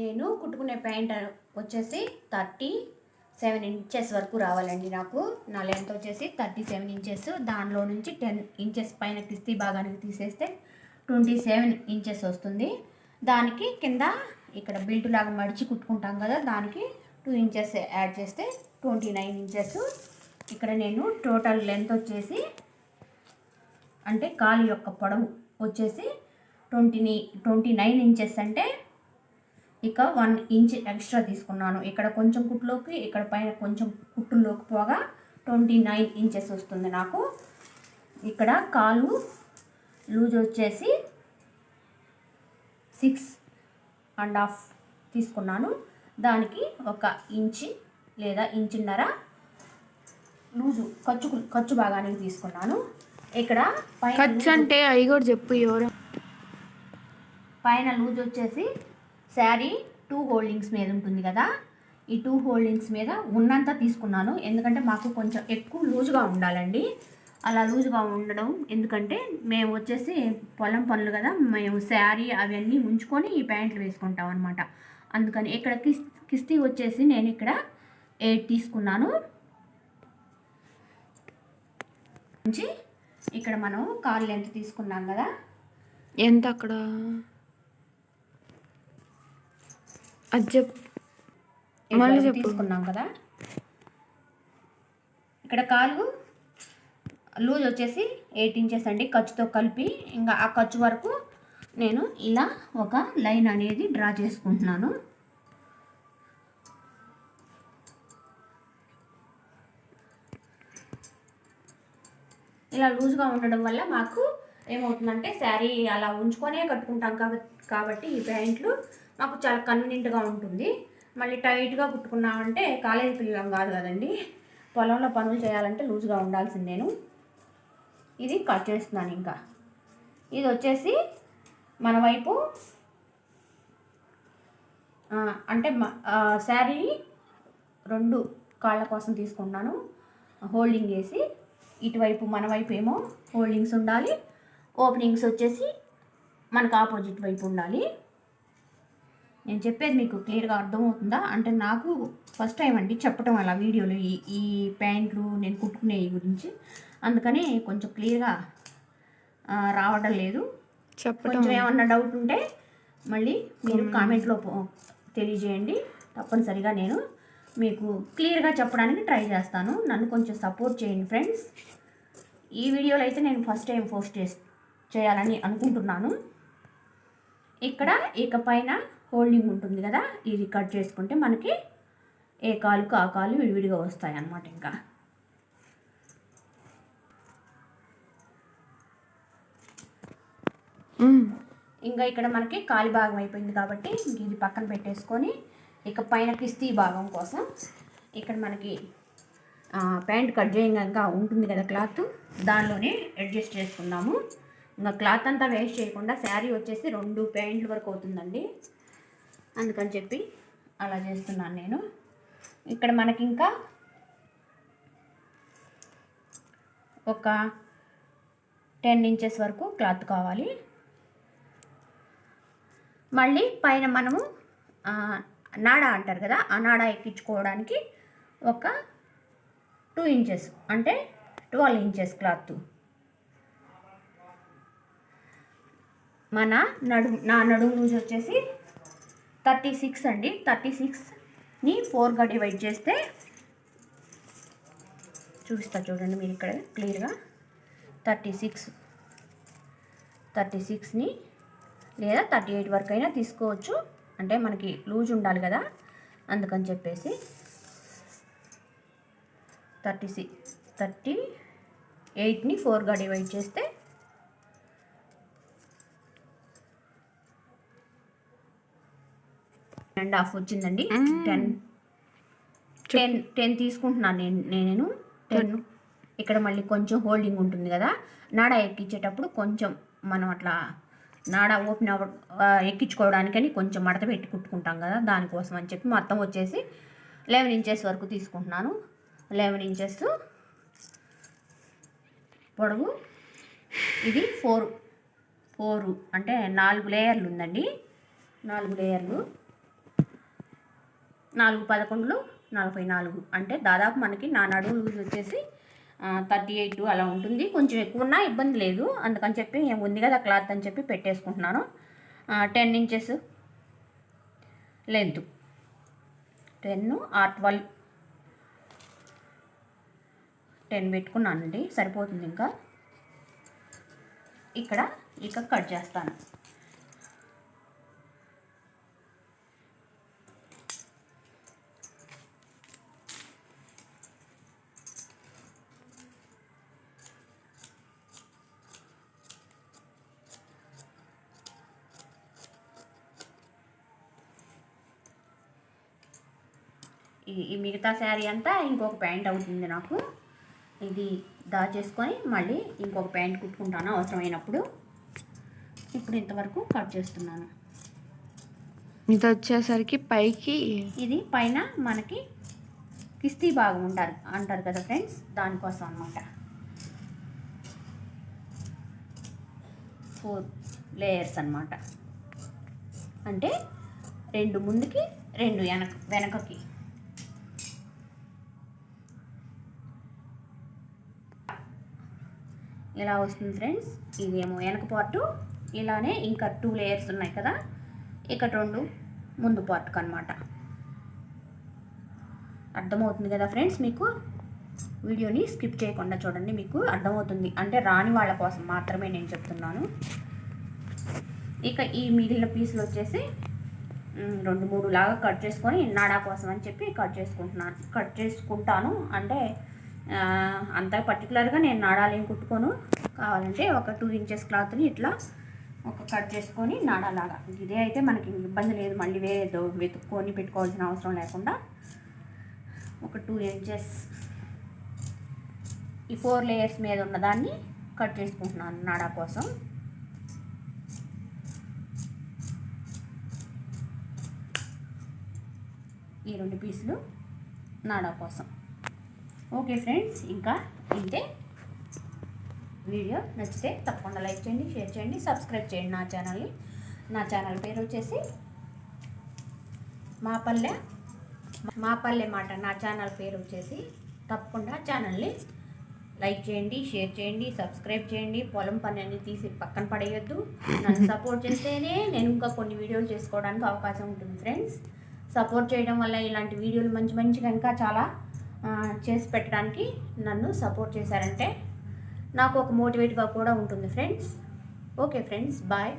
నేను కుట్టుకునే ప్యాంట్ వచ్చేసి థర్టీ సెవెన్ ఇంచెస్ వరకు రావాలండి నాకు. నా లెంత్ వచ్చేసి థర్టీ సెవెన్ ఇంచెస్. దానిలో నుంచి టెన్ ఇంచెస్ పైన కిస్తీ భాగానికి తీసేస్తే ట్వంటీ సెవెన్ ఇంచెస్ వస్తుంది. దానికి కింద ఇక్కడ బెల్ట్ లాగా మడిచి కుట్టుకుంటాం కదా దానికి టూ ఇంచెస్ యాడ్ చేస్తే ట్వంటీ నైన్ ఇంచెస్. ఇక్కడ నేను టోటల్ లెంత్ వచ్చేసి అంటే కాలు యొక్క పొడవు వచ్చేసి ట్వంటీ ట్వంటీ నైన్ ఇంచెస్ అంటే ఇక వన్ ఇంచ్ ఎక్స్ట్రా తీసుకున్నాను. ఇక్కడ కొంచెం కుట్టులోకి ఇక్కడ పైన కొంచెం కుట్టులోకి పోగా ట్వంటీ నైన్ ఇంచెస్ వస్తుంది నాకు. ఇక్కడ కాలు లూజ్ వచ్చేసి సిక్స్ అండ్ హాఫ్ తీసుకున్నాను. దానికి ఒక ఇంచి లేదా ఇంచున్నర లూజు ఖర్చు ఖర్చు భాగానికి తీసుకున్నాను. ఇక్కడ పైన ఖర్చు అంటే అవి కూడా చెప్పు ఎవరు? పైన లూజ్ వచ్చేసి శారీ టూ హోల్డింగ్స్ మీద ఉంటుంది కదా. ఈ టూ హోల్డింగ్స్ మీద ఉన్నంత తీసుకున్నాను. ఎందుకంటే మాకు కొంచెం ఎక్కువ లూజ్గా ఉండాలండి. అలా లూజ్గా ఉండడం ఎందుకంటే మేము వచ్చేసి పొలం పనులు కదా మేము శారీ అవన్నీ ఉంచుకొని ఈ ప్యాంట్లు వేసుకుంటాం అనమాట అందుకని ఇక్కడ కిస్ కిస్తీ వచ్చేసి నేను ఇక్కడ ఎయిట్ తీసుకున్నాను. నుంచి ఇక్కడ మనం కాళ్ళు ఎంత తీసుకున్నాం కదా. ఎంత అక్కడ? అది చెప్పు. మళ్ళీ. తీసుకున్నాం కదా? ఇక్కడ కాలు లూజ్ వచ్చేసి ఎయిట్ ఇంచెస్ అండి. ఖర్చుతో కలిపి ఇంకా ఆ ఖర్చు వరకు నేను ఇలా ఒక లైన్ అనేది డ్రా చేసుకుంటున్నాను. ఇలా లూజ్గా ఉండడం వల్ల మాకు ఏమవుతుందంటే శారీ అలా ఉంచుకొనే కట్టుకుంటాం కాబట్టి కాబట్టి ఈ ప్యాంట్లు మాకు చాలా కన్వీనియంట్గా ఉంటుంది. మళ్ళీ టైట్గా కుట్టుకున్నామంటే కాలేజీ పిల్లలం కాదు కదండి. పొలంలో పనులు చేయాలంటే లూజ్గా ఉండాల్సింది నేను. ఇది కట్ చేస్తున్నాను ఇంకా. ఇది వచ్చేసి మన వైపు అంటే శారీ రెండు కాళ్ళ కోసం తీసుకున్నాను. హోల్డింగ్ వేసి ఇటువైపు మన వైపు ఏమో హోల్డింగ్స్ ఉండాలి. ఓపెనింగ్స్ వచ్చేసి మనకు ఆపోజిట్ వైపు ఉండాలి. నేను చెప్పేది మీకు క్లియర్గా అర్థమవుతుందా? అంటే నాకు ఫస్ట్ టైం అండి చెప్పటం అలా వీడియోలు ఈ ఈ ప్యాంట్లు నేను కుట్టుకునే గురించి. అందుకని కొంచెం క్లియర్గా రావడం లేదు. చెప్పటం కొంచెం ఏమన్నా డౌట్ ఉంటే మళ్ళీ మీరు కామెంట్లో తెలియజేయండి. తప్పనిసరిగా నేను మీకు క్లియర్గా చెప్పడానికి ట్రై చేస్తాను. నన్ను కొంచెం సపోర్ట్ చేయండి ఫ్రెండ్స్. ఈ వీడియోలో అయితే నేను ఫస్ట్ టైం పోస్ట్ చేసి చేయాలని అనుకుంటున్నాను. ఇక్కడ ఇక పైన హోల్డింగ్ ఉంటుంది కదా ఇది కట్ చేసుకుంటే మనకి ఏ కాలుకు ఆ కాలు విడివిడిగా వస్తాయి అన్నమాట ఇంకా. ఇంకా ఇక్కడ మనకి కాలి భాగం అయిపోయింది కాబట్టి ఇంక ఇది పక్కన పెట్టేసుకొని ఇక పైన కిస్తీ భాగం కోసం ఇక్కడ మనకి ప్యాంట్ కట్ చేయంగా ఉంటుంది కదా క్లాత్ దానిలోనే అడ్జస్ట్ చేసుకుందాము. ఇంకా క్లాత్ అంతా వేస్ట్ చేయకుండా శారీ వచ్చేసి రెండు ప్యాంట్లు వరకు అవుతుందండి. అందుకని చెప్పి అలా చేస్తున్నాను నేను. ఇక్కడ మనకి ఇంకా ఒక టెన్ ఇంచెస్ వరకు క్లాత్ కావాలి. మళ్ళీ పైన మనము నాడా నాడ అంటారు కదా ఆ నాడ ఎక్కించుకోవడానికి ఒక టూ ఇంచెస్ అంటే ట్వెల్వ్ ఇంచెస్ క్లాత్. మన నడుము నా నడుము లూజ్ వచ్చేసి థర్టీ సిక్స్ అండి. థర్టీ సిక్స్ని ఫోర్గా డివైడ్ చేస్తే చూపిస్తా చూడండి మీరు ఇక్కడ క్లియర్గా. థర్టీ సిక్స్ థర్టీ సిక్స్ని లేదా థర్టీ ఎయిట్ వరకు అయినా తీసుకోవచ్చు. అంటే మనకి లూజ్ ఉండాలి కదా. అందుకని చెప్పేసి థర్టీ సిక్స్ థర్టీ ఎయిట్ని ఫోర్గా డివైడ్ చేస్తే అండ్ హాఫ్ వచ్చిందండి. టెన్. టెన్ టెన్ తీసుకుంటున్నాను నేను నేను టెన్. ఇక్కడ మళ్ళీ కొంచెం హోల్డింగ్ ఉంటుంది కదా. నాడ ఎక్కించేటప్పుడు కొంచెం మనం అట్లా నాడ ఓపెన్ అవ్వ ఆ, ఎక్కించుకోవడానికని కొంచెం మడత పెట్టి కుట్టుకుంటాం కదా దానికోసం అని చెప్పి మొత్తం వచ్చేసి లెవెన్ ఇంచెస్ వరకు తీసుకుంటున్నాను. లెవెన్ ఇంచెస్ పొడవు. ఇది ఫోర్. ఫోర్ అంటే నాలుగు లేయర్లు ఉందండి. నాలుగు లేయర్లు. నాలుగు పదకొండులు నలభై నాలుగు. అంటే దాదాపు మనకి నా నడుము లూజ్ వచ్చేసి థర్టీ ఎయిట్ అలా ఉంటుంది. కొంచెం ఎక్కువ ఉన్నా ఇబ్బంది లేదు. అందుకని చెప్పి ఉంది కదా క్లాత్ అని చెప్పి పెట్టేసుకుంటున్నాను. Ten inches length ten or twelve ten పెట్టుకున్నానండి. సరిపోతుంది ఇంకా. ఇక్కడ ఇక కట్ చేస్తాను. ఈ మిగతా శారీ అంతా ఇంకొక ప్యాంట్ అవుతుంది నాకు. ఇది దాచేసుకొని మళ్ళీ ఇంకొక ప్యాంట్ కుట్టుకుంటాను అవసరమైనప్పుడు. ఇప్పుడు ఇంతవరకు కట్ చేస్తున్నాను. ఇది వచ్చేసరికి పైకి ఇది పైన మనకి కిస్తీ భాగం ఉంటారు అంటారు కదా ఫ్రెండ్స్? దానికోసం అనమాట ఫోర్ లేయర్స్ అన్నమాట. అంటే రెండు ముందుకి రెండు వెనక వెనకకి. ఇలా వస్తుంది ఫ్రెండ్స్? ఇదేమో వెనక పార్టు ఇలానే ఇంకా టూ లేయర్స్ ఉన్నాయి కదా? ఇక్కడ రెండు ముందు పార్ట్కి అనమాట అర్థమవుతుంది కదా ఫ్రెండ్స్ మీకు? వీడియోని స్కిప్ చేయకుండా చూడండి మీకు అర్థమవుతుంది. అంటే రాని వాళ్ళ కోసం మాత్రమే నేను చెప్తున్నాను. ఇక ఈ మిగిలిన పీసులు వచ్చేసి రెండు మూడు లాగా కట్ చేసుకొని నాడా కోసం అని చెప్పి కట్ చేసుకుంటున్నాను కట్ చేసుకుంటాను. అంటే అంత పర్టికులర్గా నేను నాడాలు ఏం కుట్టుకోను. కావాలంటే ఒక టూ ఇంచెస్ క్లాత్ని ఇట్లా ఒక కట్ చేసుకొని నాడాలాగా. ఇదే అయితే మనకి ఇబ్బంది లేదు. మళ్ళీ వేదో వెతుక్కొని పెట్టుకోవాల్సిన అవసరం లేకుండా ఒక టూ ఇంచెస్ ఈ ఫోర్ లేయర్స్ మీద ఉన్నదాన్ని కట్ చేసుకుంటున్నాను నాడా కోసం. ఈ రెండు పీసులు నాడా కోసం. ఓకే ఫ్రెండ్స్ ఇంకా ఇంతే. వీడియో నచ్చితే తప్పకుండా లైక్ చేయండి షేర్ చేయండి సబ్స్క్రైబ్ చేయండి నా ఛానల్ని. నా ఛానల్ పేరు వచ్చేసి మా పల్లె మా పల్లె మాట. నా ఛానల్ పేరు వచ్చేసి తప్పకుండా ఛానల్ని లైక్ చేయండి షేర్ చేయండి సబ్స్క్రైబ్ చేయండి. పొలం పని అన్ని తీసి పక్కన పడేయొద్దు. నన్ను సపోర్ట్ చేస్తేనే నేను ఇంకా కొన్ని వీడియోలు చేసుకోవడానికి అవకాశం ఉంటుంది ఫ్రెండ్స్ సపోర్ట్ చేయడం వల్ల ఇలాంటి వీడియోలు మంచి మంచిగా ఇంకా చాలా చేసి పెట్టడానికి నన్ను సపోర్ట్ చేశారంటే నాకు ఒక మోటివేట్గా కూడా ఉంటుంది ఫ్రెండ్స్ ఓకే ఫ్రెండ్స్ బాయ్